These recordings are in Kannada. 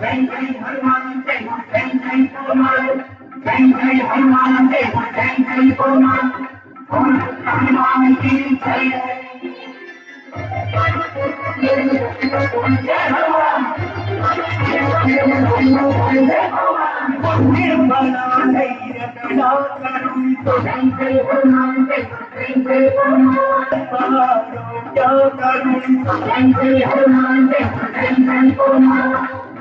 जय जय हनुमान जय जय जय हनुमान जय जय हनुमान जय जय जय हनुमान हनुमान की जय जय हनुमान जय हनुमान निर्मला निर्मला करुण तो जय जय हनुमान जय जय जय हनुमान करुण तो जय जय हनुमान जय जय जय Hanuman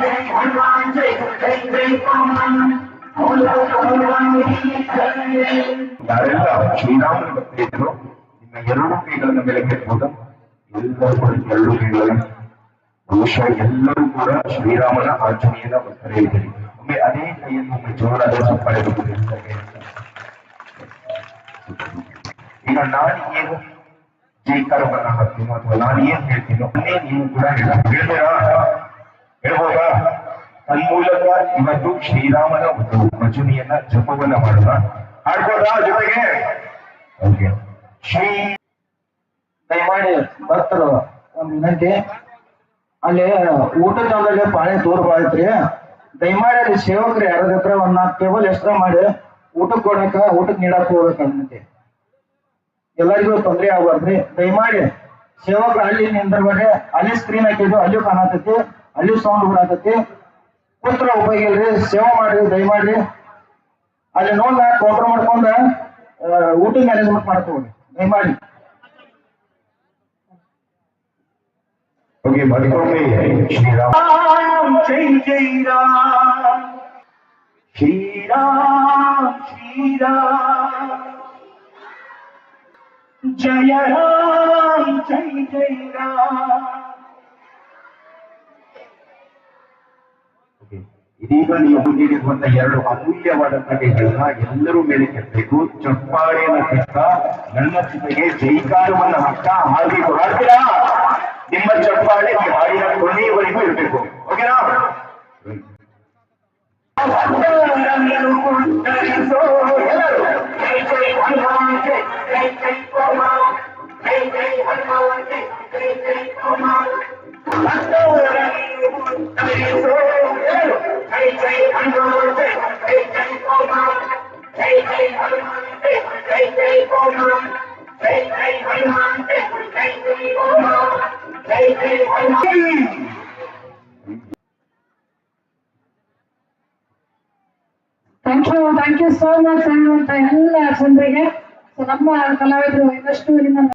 bang, unwind, take a bang, bang, bang, bang. ಯಾರೆಲ್ಲ ಶ್ರೀರಾಮನ ಭಕ್ತಿ ಇದ್ರು ನಿಮ್ಮ ಎರಡು ಕೈಗಳನ್ನ ಮೇಲೆ ಕೆಟ್ಟಬೋದ ಎಲ್ಲರೂ ಕೂಡ ಎರಡು ಕೈಗಳನ್ನು ಬಹುಶಃ ಎಲ್ಲರೂ ಕೂಡ ಶ್ರೀರಾಮನ ಆಚರಣೆಯನ್ನ ಬರ್ತಾರೆ ಇದ್ದೀರಿ ಒಮ್ಮೆ ಅದೇ ಕೈಯನ್ನು ಒಮ್ಮೆ ಜೋರಾದ ಸಪ್ಪಾಳೆ ಈಗ ನಾನು ಏನು ಜೈಕಾರವನ್ನ ಹಾಕ್ತೀನೋ ಅಥವಾ ನಾನು ಏನ್ ಹೇಳ್ತೀನೋ ಅದನ್ನೇ ನೀವು ಕೂಡ ಹೇಳ ಹೇಳ್ತೀರಾ ಹೇಳ್ಬೋದಾ ತನ್ಮೂಲಕ ಇವತ್ತು ಶ್ರೀರಾಮನ ಒಂದು ಭಜನೆಯನ್ನ ಜಪವನ್ನ ಮಾಡೋಣ ಹಾಡ್ಬೋದಾ ಜೊತೆಗೆ ಶ್ರೀ ದಯಮಾಡಿ ಬರ್ತಾರ ನಂಗೆ ಅಲ್ಲಿ ಊಟದ ಜಾಗದಲ್ಲಿ ಪಾಣಿ ದೂರ ದಯಮಾಡಿ ಅಲ್ಲಿ ಸೇವಕರು ಯಾರದ ಹತ್ರ ಒಂದ್ ನಾಲ್ಕು ಟೇಬಲ್ ಎಕ್ಸ್ಟ್ರಾ ಮಾಡಿ ಊಟಕ್ಕೆ ಕೊಡಕ ಊಟಕ್ಕೆ ನೀಡಕ್ ಹೋಗ್ಬೇಕಂತೆ ಎಲ್ಲರಿಗೂ ತೊಂದರೆ ಆಗ್ಬಾರ್ದ್ರಿ ದಯಮಾಡಿ ಸೇವಕರು ಅಲ್ಲಿ ನಿಂದ್ರಬೇಡಿ ಅಲ್ಲಿ ಸ್ಕ್ರೀನ್ ಹಾಕಿದ್ರು ಅಲ್ಲಿ ಕಾಣತೈತಿ ಅಲ್ಲಿ ಸೌಂಡ್ ಬಿಡತೈತಿ ಉತ್ರ ಉಪಹೇಳಿ ಸೇವಾ ಮಾಡ್ರಿ ಧೈ ಮಾಡ್ರಿ ಅಲೆ ನೋನ್ ನಾಟ್ ಕಾಂಫರ್ಮ್ ಮಾಡ್ಕೊಂಡು ರೂಟಿಂಗ್ ಮ್ಯಾನೇಜ್ಮೆಂಟ್ ಮಾಡ್ತೀವಿ ಧೈ ಮಾಡಿ ಓಕೆ ಬರ್ಕೋಮಿ ಶ್ರೀ ರಾಮ್ ಜೈ ಜೈ ರಾಮ್ ಶ್ರೀ ರಾಮ್ ಶ್ರೀ ರಾಮ್ ಜಯ ರಾಮ್ ಜೈ ಜೈ ರಾಮ್ ಇದೀಗ ನೀವು ನೀಡಿರುವಂತಹ ಎರಡು ಅಮೂಲ್ಯವಾದಂತಹ ಕೈಗಳನ್ನ ಎಲ್ಲರೂ ಮೇಲೆ ಕೆತ್ತಬೇಕು ಚಪ್ಪಾಳೆಯನ್ನು ಕೆತ್ತ ನನ್ನ ಜೊತೆಗೆ ಜೈಕಾರವನ್ನು ಹಾಕ್ತಾ ಹಾಗೆ ಹಾಡ್ತೀರಾ ನಿಮ್ಮ ಚಪ್ಪಾಳೆ ಈ ಹಾಡಿನ ಕೊನೆಯವರೆಗೂ ಇರಬೇಕು ಓಕೆನಾ Hanuman thank you thank you so much ಅನ್ನುವಂತ ಎಲ್ಲ ಜನರಿಗೆ ಸೊ ನಮ್ಮ ಕಲಾವಿದರು ಇನ್ನಷ್ಟು ನಿಮ್ಮ